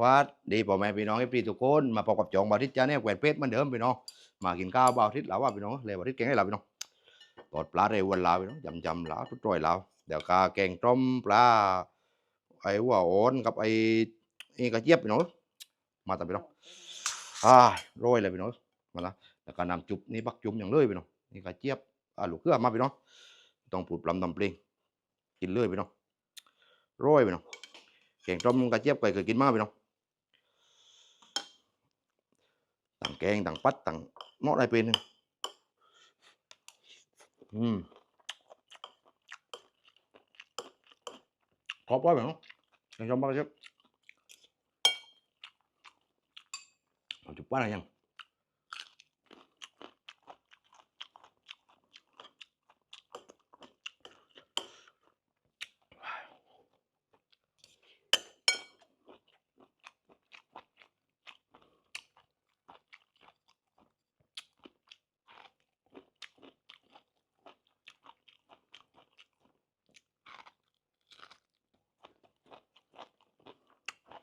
วัดดีพ่อแม่พี่น้องเอฟซีทุกคนมาพบกับจองบาทิตจ้าเนี่ยแหวนเพชรเหมือนเดิมพี่น้องมากินข้าวบาทิตแล้วว่าพี่น้องเลยบาทิตแกงให้เราพี่น้องปอดปลาเรวันลาวพี่น้องจำจำลาวทุกตรอยลาวเดี๋ยวกาแกงต้มปลาไอ้หัวโอนกับไอ้นี่กระเจี๊ยบพี่น้องมาแต่พี่น้องอ่าโรยเลยพี่น้องมาละแล้วก็นำจุบนี่บักจุ่มอย่างเลยพี่น้องนี่กระเจี๊ยบอ่าลูกเกลือมาพี่น้องต้องปูดปลำตำปลิงกินเลยพี่น้องโรยพี่น้องแกงต้มกระเจี๊ยบเคยเคยกินมากพี่น้อง ต่างแกงต่างปัดต่างเนาะอะไรเป็นเนี่ยอืมขอบไว้แบบน้องยังชมบ้างครับเอาจุดป้าอะไรยังรวมเนาะปลาในวันนี้เกี๊ยมแกงต้มข้าวไปเนาะก็มาทิศในตู้เย็นมันจะคาดไปเน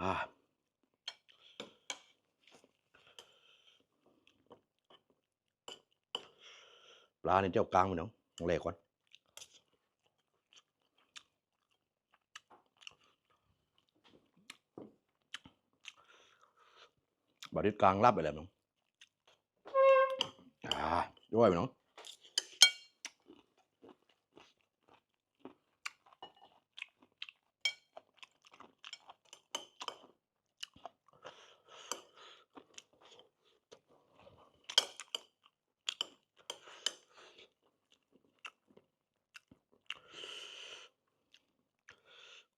ปลาในเจ้ากลางไปเนาะต้องแหลกก่อนบาริดกลางรับไปแล้วเนาะอ่าด้วยไปเนาะ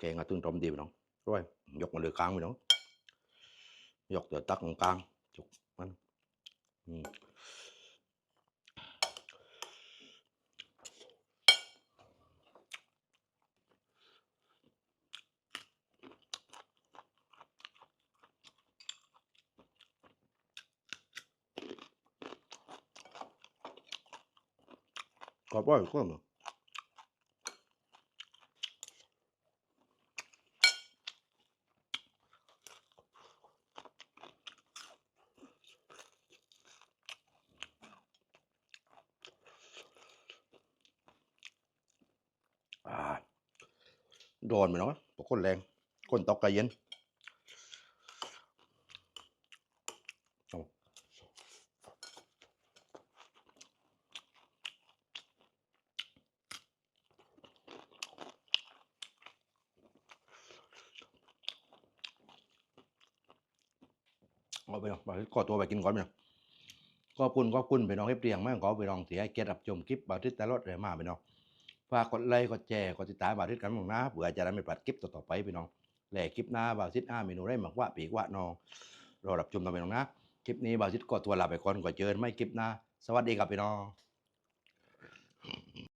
แกงอาตุนต้มดีไปน้องร้อยยกมาเลยกลางไปน้องยกเดือตักตรงกลางจุกมันอืมก็ปล่อยก็มาอ่า โดนไปเนาะปกคนแรง คนตอกกระเย็นเอาไปเนาะไปก่อตัวไปกินก่อนไปเนาะขอบคุณขอบคุณไปน้องเฮ็บเรียงม่งขอไปลองเสียเกียรติรับชมคลิปบาทิตแต่รถเลยมาไปเนาะ ฝากกดไลค์กดแชร์กดติดตามบาทิศกันบ้างนะเผื่อจะได้ไม่พลาดคลิปต่อๆไปไปน้องแหล่คลิปหน้าบาทิตอ้าเมนูได้หมักว่าปีกว่าน้องรอรับชมต่อไปน้องนะคลิปนี้บาทิศก็ตัวลาไปก่อนก่อนเจอไม่คลิปหน้า สวัสดีครับพี่น้อง